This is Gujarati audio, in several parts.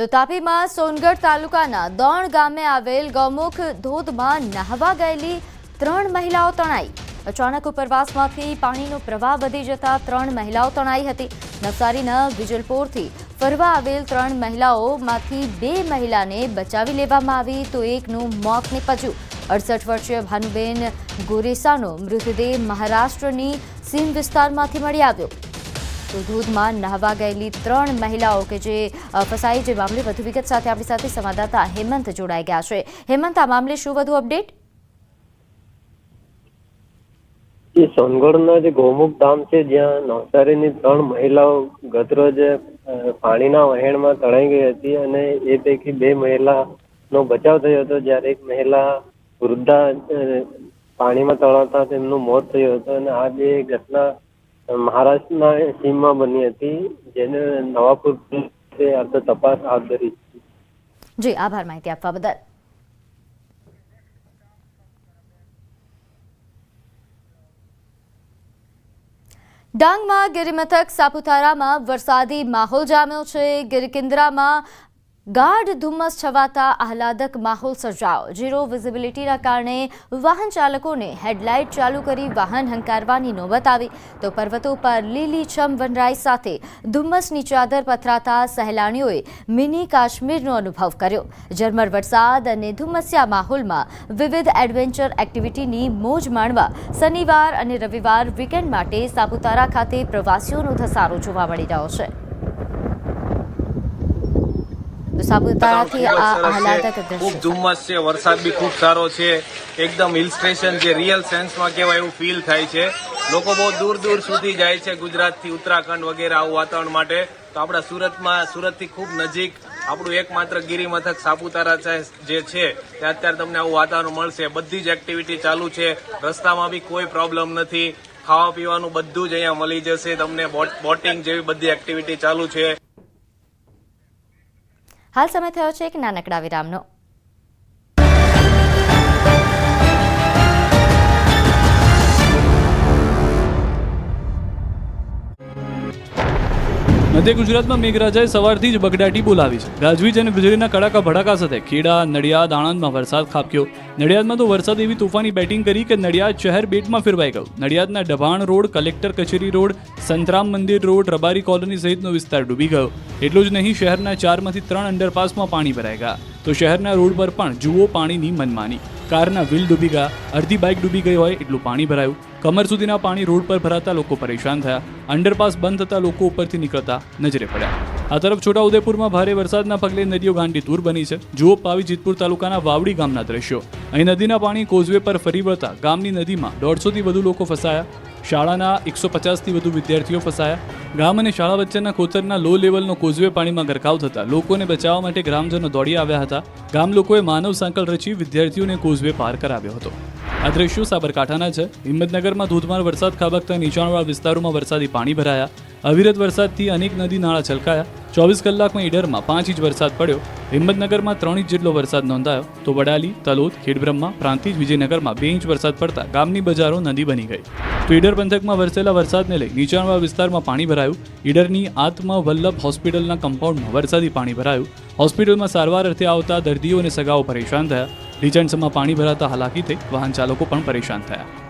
તો તાપીમાં સોનગઢ તાલુકાના દોણ ગામે આવેલ ગૌમુખ ધોધમાં નહાવા ગયેલી ત્રણ મહિલાઓ તણાઈ. અચાનક ઉપરવાસમાંથી પાણીનો પ્રવાહ વધી જતા ત્રણ મહિલાઓ તણાઈ હતી. નવસારીના વિજલપોરથી ફરવા આવેલ ત્રણ મહિલાઓમાંથી બે મહિલાને બચાવી લેવામાં આવી તો એકનું મોત નીપજ્યું. અડસઠ વર્ષીય ભાનુબેન ગોરેસાનો મૃતદેહ મહારાષ્ટ્રની સીમ વિસ્તારમાંથી મળી આવ્યો. તો નહાવા ગયેલી ત્રણ મહિલાઓ કે જે ફસાઈ જે મામલે વધુ વિગત સાથે આપણી સાથે સંવાદદાતા હેમંત જોડાઈ ગયા છે. હેમંત, આ મામલે શું વધુ અપડેટ? સોનગઢના જે ગૌમુખ ધામ છે, જ્યાં નવસારીની ત્રણ મહિલાઓ ગતરોજ પાણીના વહેણમાં તણાઈ ગઈ હતી અને એ પૈકી બે મહિલાનો બચાવ થયો હતો. જ્યારે એક મહિલા વૃદ્ધા પાણીમાં તણાતા તેમનું મોત થયું હતું અને આ જે ઘટના અ, મહારાષ્ટ્રના સીમમાં બની હતી જેને નવાપુર પોલીસે તો તપાસ હાથ ધરી છે. જી આભાર માહિતી આપવા બદલ. ડાંગમાં ગિરિમથક સાપુતારામાં વરસાદી માહોલ જામ્યો છે. ગિરકિન્દ્રામાં ગાઢ ધુમ્મસ છવાતા આહલાદક માહોલ સર્જાયો. ઝીરો વિઝિબિલિટીના કારણે વાહન ચાલકોને હેડલાઇટ ચાલુ કરી વાહન હંકારવાની નોબત આવી. તો પર્વતો પર લીલીછમ વનરાઈ સાથે ધુમ્મસની ચાદર પથરાતા સહેલાણીઓએ મિની કાશ્મીરનો અનુભવ કર્યો. ઝરમર વરસાદ અને ધુમ્મસિયા માહોલમાં વિવિધ એડવેન્ચર એક્ટિવિટીની મોજ માણવા શનિવાર અને રવિવાર વીકેન્ડ માટે સાપુતારા ખાતે પ્રવાસીઓનો ધસારો જોવા મળી રહ્યો છે. તો સાપુતારાથી આ આહલાદક ખૂબ ધુમ્મસ છે વરસાદ બી ખૂબ સારો છે. એકદમ હિલ સ્ટેશન જે રિયલ સેન્સમાં કહેવાય એવું ફીલ થાય છે. લોકો બહુ દૂર દૂર સુધી જાય છે ગુજરાતથી ઉત્તરાખંડ વગેરે આવું વાતાવરણ માટે. તો આપણા સુરતમાં સુરતથી ખૂબ નજીક આપણું એકમાત્ર ગિરિમથક સાપુતારા છે જે છે ત્યાં અત્યારે તમને આવું વાતાવરણ મળશે. બધી જ એક્ટિવિટી ચાલુ છે. રસ્તામાં બી કોઈ પ્રોબ્લેમ નથી. ખાવા પીવાનું બધું જ અહીંયા મળી જશે. તમને બોટિંગ જેવી બધી એક્ટિવિટી ચાલુ છે. હાલ સમય થયો છે એક નાનકડા વિરામનો. મધ્ય ગુજરાતમાં મેઘરાજાએ સવારથી જ બગડાટી બોલાવી છે. ગાજવીજ અને વીજળીના કડાકા ભડાકા સાથે ખેડા, નડિયાદ, આણંદમાં વરસાદ ખાબક્યો. નડિયાદમાં તો વરસાદ એવી તોફાની બેટિંગ કરી કે નડિયાદ શહેર બેટમાં ફેરવાઈ ગયું. નડિયાદના ડભાણ રોડ, કલેક્ટર કચેરી રોડ, સંતરામ મંદિર રોડ, રબારી કોલોની સહિતનો વિસ્તાર ડૂબી ગયો. એટલું જ નહીં, શહેરના ચારમાંથી ત્રણ અંડરપાસમાં પાણી ભરાઈ ગયા. તો શહેરના રોડ પર પણ જુઓ પાણીની મનમાની. કારના વ્હીલ ડૂબી ગયા, અડધી બાઇક ડૂબી ગઈ હોય એટલું પાણી ભરાયું. કમર સુધીના પાણી રોડ પર ભરાતા લોકો પરેશાન થયા. અંડરપાસ બંધ થતા લોકો ઉપરથી નીકળતા નજરે પડ્યા. આ તરફ છોટાઉદેપુરમાં ભારે વરસાદના પગલે નદીઓ ગાંડી તૂર બની છે. જુઓ પાવી જીતપુર તાલુકાના વાવડી ગામના દ્રશ્યો. અહીં નદીના પાણી કોઝવે પર ફરી વળતા ગામની નદીમાં દોઢસોથી વધુ લોકો ફસાયા. શાળાના એકસો પચાસથી વધુ વિદ્યાર્થીઓ ફસાયા. ગામ અને શાળા વચ્ચેના કોતરના લો લેવલનો કોઝવે પાણીમાં ગરકાવ થતા લોકોને બચાવવા માટે ગ્રામજનો દોડી આવ્યા હતા. ગામ લોકોએ માનવ સાંકળ રચી વિદ્યાર્થીઓને કોઝવે પાર કરાવ્યો હતો. આ દ્રશ્યો સાબરકાંઠાના છે. હિંમતનગરમાં ધોધમાર વરસાદ ખાબકતા નીચાણવાળા વિસ્તારોમાં વરસાદી પાણી ભરાયા. અવિરત વરસાદથી અનેક નદી નાળા છલકાયા. ચોવીસ કલાકમાં ઈડરમાં પાંચ ઇંચ વરસાદ પડ્યો. હિંમતનગરમાં ત્રણ ઇંચ જેટલો વરસાદ નોંધાયો. તો વડાલી, તલોદ, ખેડબ્રહ્મા, પ્રાંતિજ, વિજયનગરમાં બે ઇંચ વરસાદ પડતા ગામની બજારો નદી બની ગઈ. તો ઈડર પંથકમાં વરસેલા વરસાદને લઈ નીચાણવાળા વિસ્તારમાં પાણી ભરાયું. ઈડરની આત્મા વલ્લભ હોસ્પિટલના કમ્પાઉન્ડમાં વરસાદી પાણી ભરાયું. હોસ્પિટલમાં સારવાર અર્થે આવતા દર્દીઓ અને સગાઓ પરેશાન થયા. રીચન્સમાં પાણી ભરાતા હાલાકી થઈ વાહન ચાલકો પણ પરેશાન થયા.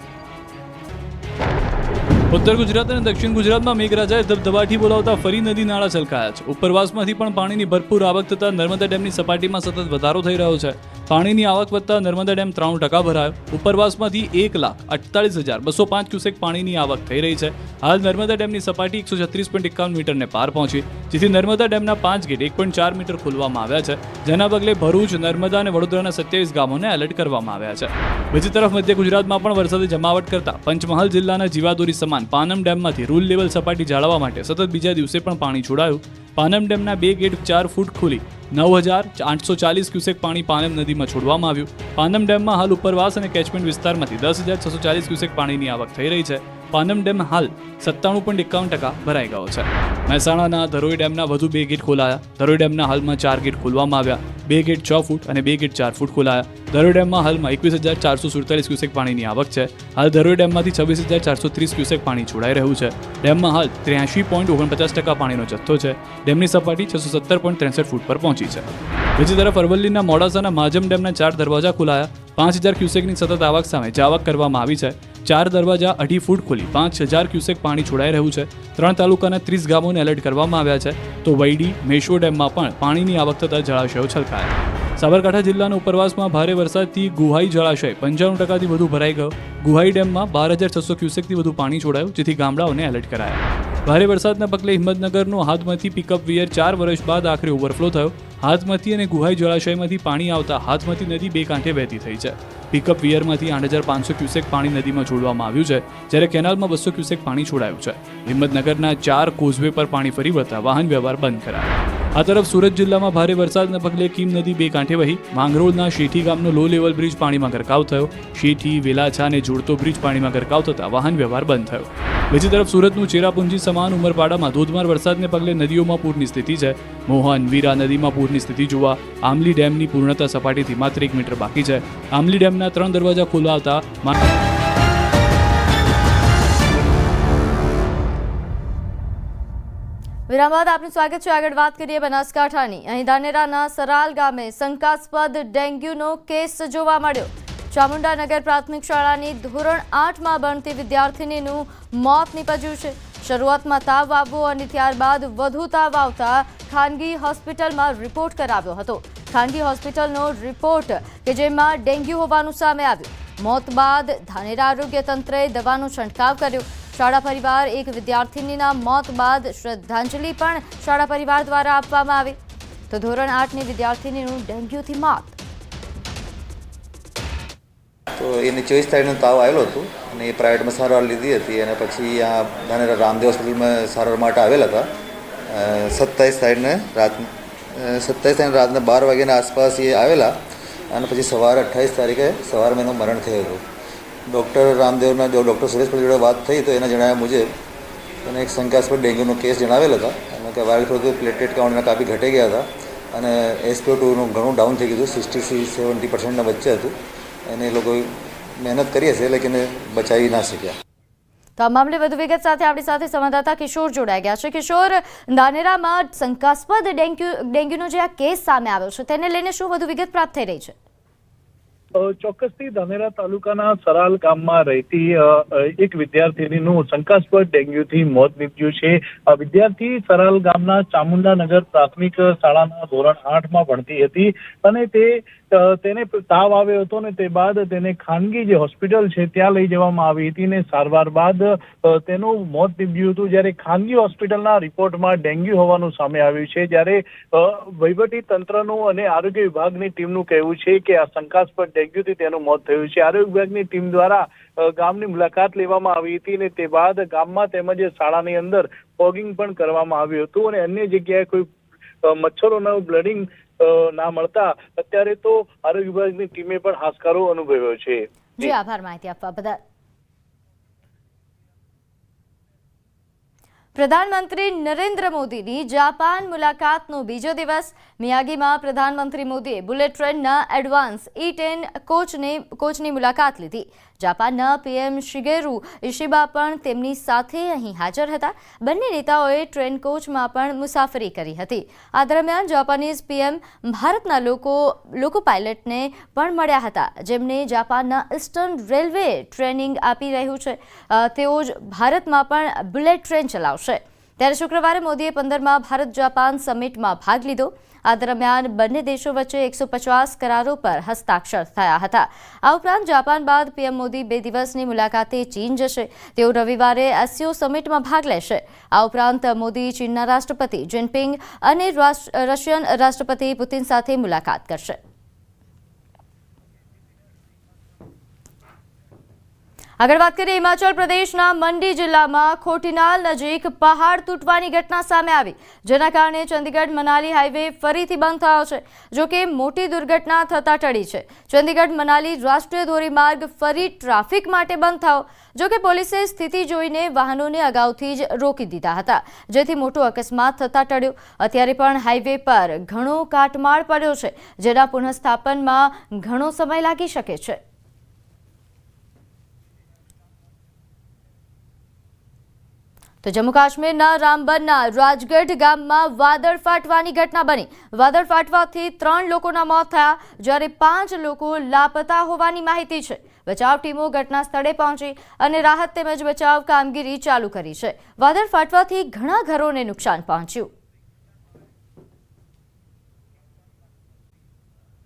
ઉત્તર ગુજરાત અને દક્ષિણ ગુજરાતમાં મેઘરાજાએ ધબધબાટી બોલાવતા ફરી નદી નાળા છલકાયા છે. ઉપરવાસમાંથી પણ પાણીની ભરપૂર આવક થતાં નર્મદા ડેમની સપાટીમાં સતત વધારો થઈ રહ્યો છે. પાણીની આવક વધતા નર્મદા ડેમ ત્રાણું ટકા ભરાયો. ઉપરવાસમાંથી એક લાખ અડતાલીસ હજાર બસો પાંચ ક્યુસેક પાણીની આવક થઈ રહી છે. હાલ નર્મદા ડેમની સપાટી એકસો છત્રીસ પોઈન્ટ એકાવન મીટરને પાર પહોંચી, જેથી નર્મદા ડેમના પાંચ ગેટ એક પોઈન્ટ ચાર મીટર ખોલવામાં આવ્યા છે. જેના પગલે ભરૂચ, નર્મદા અને વડોદરાના સત્યાવીસ ગામોને એલર્ટ કરવામાં આવ્યા છે. બીજી તરફ મધ્ય ગુજરાતમાં પણ વરસાદે જમાવટ કરતા પંચમહાલ જિલ્લાના જીવાદોરી સમાન પાનમ ડેમમાંથી રૂલ લેવલ સપાટી જાળવવા માટે સતત બીજા દિવસે પણ પાણી છોડાયું. પાનમ ડેમના બે ગેટ ચાર ફૂટ ખોલી નવ હજાર આઠસો ચાલીસ ક્યુસેક પાણી પાનમ નદીમાં છોડવામાં આવ્યું. પાનમ ડેમમાં હાલ ઉપરવાસ અને કેચમેન્ટ વિસ્તારમાંથી દસ હજાર છસો ચાલીસ ક્યુસેક પાણીની આવક થઈ રહી છે. પાનમ ડેમ હાલ સત્તાણું પોઈન્ટ એકાવન ટકા ભરાઈ ગયો છે. મહેસાણાના ધરોઈ ડેમના વધુ બે ગેટ ખોલાયા. ધરોઈ ડેમના હાલમાં ચાર ગેટ ખોલવામાં આવ્યા. બે ગેટ છ ફૂટ અને બે ગેટ ચાર ફૂટ ખોલાયા. ધરોઈ ડેમમાં હાલમાં એકવીસ હજાર ચારસો સુડતાલીસ ક્યુસેક પાણીની આવક છે. હાલ ધરોઈ ડેમમાંથી છવ્વીસ હજાર ચારસો ત્રીસ ક્યુસેક પાણી છોડાઈ રહ્યું છે. ડેમમાં હાલ ત્ર્યાસી પોઈન્ટ ઓગણપચાસ ટકા પાણીનો જથ્થો છે. ડેમની સપાટી છસો સત્તર પોઈન્ટ ત્રેસઠ ફૂટ પર પહોંચી છે. બીજી તરફ અરવલ્લીના મોડાસાના માજમ ડેમના ચાર દરવાજા ખોલાયા. પાંચ હજાર ક્યુસેકની સતત આવક સામે જાવક કરવામાં આવી છે. ચાર દરવાજા, અઢી ફૂટ ખોલી. પાંચ હજાર ક્યુસેક પાણી છોડાઈ રહ્યું છે. ત્રણ તાલુકાના ત્રીસ ગામોને એલર્ટ કરવામાં આવ્યા છે. તો વૈડી, મેશો ડેમમાં પણ પાણીની આવક થતાં જળાશયો છલકાયા. સાબરકાંઠા જિલ્લાના ઉપરવાસમાં ભારે વરસાદથી ગુહાઈ જળાશય. પંચાણું ટકાથી વધુ ભરાઈ ગયો. ગુહાઈ ડેમમાં બાર હજાર છસો ક્યુસેકથી વધુ પાણી છોડાયું, જેથી ગામડાઓને એલર્ટ કરાયા. ભારે વરસાદના પગલે હિંમતનગરનો હાથમતી પિકઅપ વિયર ચાર વર્ષ બાદ આખરે ઓવરફ્લો થયો. હાથમતી અને ગુહાઈ જળાશયમાંથી પાણી આવતા હાથમતી નદી બે કાંઠે વહેતી થઈ છે. પિકઅપ વિયરમાંથી આઠ હજાર પાંચસો ક્યુસેક પાણી નદીમાં છોડવામાં આવ્યું છે, જ્યારે કેનાલમાં બસો ક્યુસેક પાણી છોડાયું છે. હિંમતનગરના ચાર કોઝવે પર પાણી ફરી વળતા વાહન વ્યવહાર બંધ કરાયો. આ તરફ સુરત જિલ્લામાં ભારે વરસાદના પગલે કીમ નદી બે કાંઠે વહી. માંગરોળના શેઠી ગામનો લો લેવલ બ્રિજ પાણીમાં ગરકાવ થયો. શેઠી વેલાછા અને જોડતો બ્રિજ પાણીમાં ગરકાવ થતાં વાહન વ્યવહાર બંધ થયો. બીજી તરફ સુરતનું ચેરાપુંજી સમાન ઉમરપાડામાં ધોધમાર વરસાદને પગલે નદીઓમાં પૂરની સ્થિતિ છે. મોહન વીરા નદીમાં પૂરની સ્થિતિ જોવા આમલી ડેમની પૂર્ણતા સપાટીથી માત્ર એક મીટર બાકી છે. આમલી ડેમના ત્રણ દરવાજા ખોલાવતા વિરામ બાદ આપનું સ્વાગત છે. આગળ વાત કરીએ બનાસકાંઠાની. અહીં ધાનેરાના સરાલ ગામે શંકાસ્પદ ડેન્ગ્યુનો કેસ જોવા મળ્યો. ચામુંડાનગર પ્રાથમિક શાળાની ધોરણ આઠમાં ભણતી વિદ્યાર્થિનીનું મોત નીપજ્યું છે. શરૂઆતમાં તાવ આવવો અને ત્યારબાદ વધુ તાવ આવતા ખાનગી હોસ્પિટલમાં રિપોર્ટ કરાવ્યો હતો. ખાનગી હોસ્પિટલનો રિપોર્ટ કે જેમાં ડેન્ગ્યુ હોવાનું સામે આવ્યું. મોત બાદ ધાનેરા આરોગ્ય તંત્રએ દવાનો છંટકાવ કર્યો. શાળા પરિવાર એક વિદ્યાર્થિનીના મોત બાદ શ્રદ્ધાંજલિ પણ શાળા પરિવાર દ્વારા આપવામાં આવી. તો ધોરણ આઠની વિદ્યાર્થિનીનું ડેન્ગ્યુથી મોત. તો એને ચોવીસ તારીખનો તાવ આવેલો હતો અને એ પ્રાઇવેટમાં સારવાર લીધી હતી અને પછી આ ધાનેરા રામદેવ હોસ્પિટલમાં સારવાર માટે આવેલા હતા. સત્તાવીસ તારીખને રાત સત્તાવીસ તારીખ રાતના બાર વાગ્યાના આસપાસ એ આવેલા અને પછી સવારે અઠ્ઠાવીસ તારીખે સવારમાં એનું મરણ થયું હતું ડૉક્ટર રામદેવના જો ડૉક્ટર સુરેશ જોડે વાત થઈ તો એના જણાવ્યા મુજબ એને એક શંકાસ્પદ ડેન્ગ્યુનો કેસ જણાવેલ હતા. અને કે વાયરલ ફ્લૂ પ્લેટલેટ કાઉન્ટના કાપી ઘટી ગયા હતા અને એસપીઓ ટુનું ઘણું ડાઉન થઈ ગયું હતું સિક્સટી સેવન્ટી પર્સન્ટના વચ્ચે હતું. અને એ લોકો મહેનત કરી હશે, લેકિન એ બચાવી ના શક્યા. તો આ મામલે વધુ વિગત સાથે આપણી સાથે સંવાદદાતા કિશોર જોડાઈ ગયા છે. કિશોર નાનેરામાં શંકાસ્પદ ડેન્ગ્યુ ડેન્ગ્યુનો જે આ કેસ સામે આવ્યો છે, તેને લઈને શું વધુ વિગત પ્રાપ્ત થઈ રહી છે? ચોક્કસથી ધાનેરા તાલુકાના સરાલ ગામમાં રહેતી એક વિદ્યાર્થીનીનું શંકાસ્પદ ડેન્ગ્યુથી મોત નીપજ્યું છે. આ વિદ્યાર્થી સરાલ ગામના ચામુંડાનગર પ્રાથમિક શાળાના ધોરણ આઠમાં ભણતી હતી અને તે તેને તાવ આવ્યો હતો ને તે બાદ તેને ખાનગી જે હોસ્પિટલ છે ત્યાં લઈ જવામાં આવી હતી ને સારવાર બાદ તેનું મોત નીપજ્યું હતું. જ્યારે ખાનગી હોસ્પિટલના રિપોર્ટમાં ડેન્ગ્યુ હોવાનું સામે આવ્યું છે. જ્યારે વહીવટી તંત્રનું અને આરોગ્ય વિભાગની ટીમનું કહેવું છે કે આ શંકાસ્પદ ડેન્ગ્યુથી તેનું મોત થયું છે. આરોગ્ય વિભાગની ટીમ દ્વારા ગામની મુલાકાત લેવામાં આવી હતી અને તે બાદ ગામમાં તેમજ શાળાની અંદર ફોગિંગ પણ કરવામાં આવ્યું હતું અને અન્ય જગ્યાએ કોઈ મચ્છરોનું બ્લડિંગ ના મળતા અત્યારે તો આરોગ્ય વિભાગની ટીમે પણ હાશકારો અનુભવ્યો છે. જી, આભાર માહિતી આપવા બદલ. પ્રધાનમંત્રી નરેન્દ્ર મોદીની જાપાન મુલાકાતનો બીજો દિવસ. મિયાગીમાં પ્રધાનમંત્રી મોદીએ બુલેટ ટ્રેનના એડવાન્સ ઈ ટેન કોચને, કોચની મુલાકાત લીધી. જાપાનના પીએમ શિગેરુ ઇશિબા પણ તેમની સાથે અહીં હાજર હતા. બંને નેતાઓએ ટ્રેન કોચમાં પણ મુસાફરી કરી હતી. આ દરમિયાન જાપાનીઝ પીએમ ભારતના લોકો લોકો પાયલટને પણ મળ્યા હતા. જેમને જાપાનના ઇસ્ટર્ન રેલવે ટ્રેનિંગ આપી રહ્યું છે. તેઓ જ ભારતમાં પણ બુલેટ ટ્રેન ચલાવશે. ત્યારે શુક્રવારે મોદીએ પંદરમાં ભારત જાપાન સમિટમાં ભાગ લીધો. આ દરમિયાન બંને દેશો વચ્ચે એકસો પચાસ કરારો પર હસ્તાક્ષર થયા હતા. આ ઉપરાંત જાપાન બાદ પીએમ મોદી બે દિવસની મુલાકાતે ચીન જશે. તેઓ રવિવારે એસસીઓ સમિટમાં ભાગ લેશે. આ ઉપરાંત મોદી ચીનના રાષ્ટ્રપતિ જિનપિંગ અને રશિયન રાષ્ટ્રપતિ પુતિન સાથે મુલાકાત કરશે. આગળ વાત કરીએ હિમાચલ પ્રદેશના મંડી જિલ્લામાં ખોટીનાલ નજીક પહાડ તૂટવાની ઘટના સામે આવી. જેના કારણે ચંદીગઢ મનાલી હાઈવે ફરીથી બંધ થયો છે જોકે મોટી દુર્ઘટના થતા ટળી છે. ચંદીગઢ મનાલી રાષ્ટ્રીય ધોરીમાર્ગ ફરી ટ્રાફિક માટે બંધ થયો જોકે પોલીસે સ્થિતિ જોઈને વાહનોને અગાઉથી જ રોકી દીધા હતા, જેથી મોટો અકસ્માત થતા ટળ્યો. અત્યારે પણ હાઈવે પર ઘણો કાટમાળ પડ્યો છે, જેના પુનઃસ્થાપનમાં ઘણો સમય લાગી શકે છે. તો જમ્મુ કાશ્મીરના રામબનના રાજગઢ ગામમાં વાદળ ફાટવાની ઘટના બની. વાદળ ફાટવાથી ત્રણ લોકોના મોત થયા, જ્યારે પાંચ લોકો લાપતા હોવાની માહિતી છે. બચાવ ટીમો ઘટના સ્થળે પહોંચી અને રાહત તેમજ બચાવ કામગીરી ચાલુ કરી છે. વાદળ ફાટવાથી ઘણા ઘરોને નુકસાન પહોંચ્યું.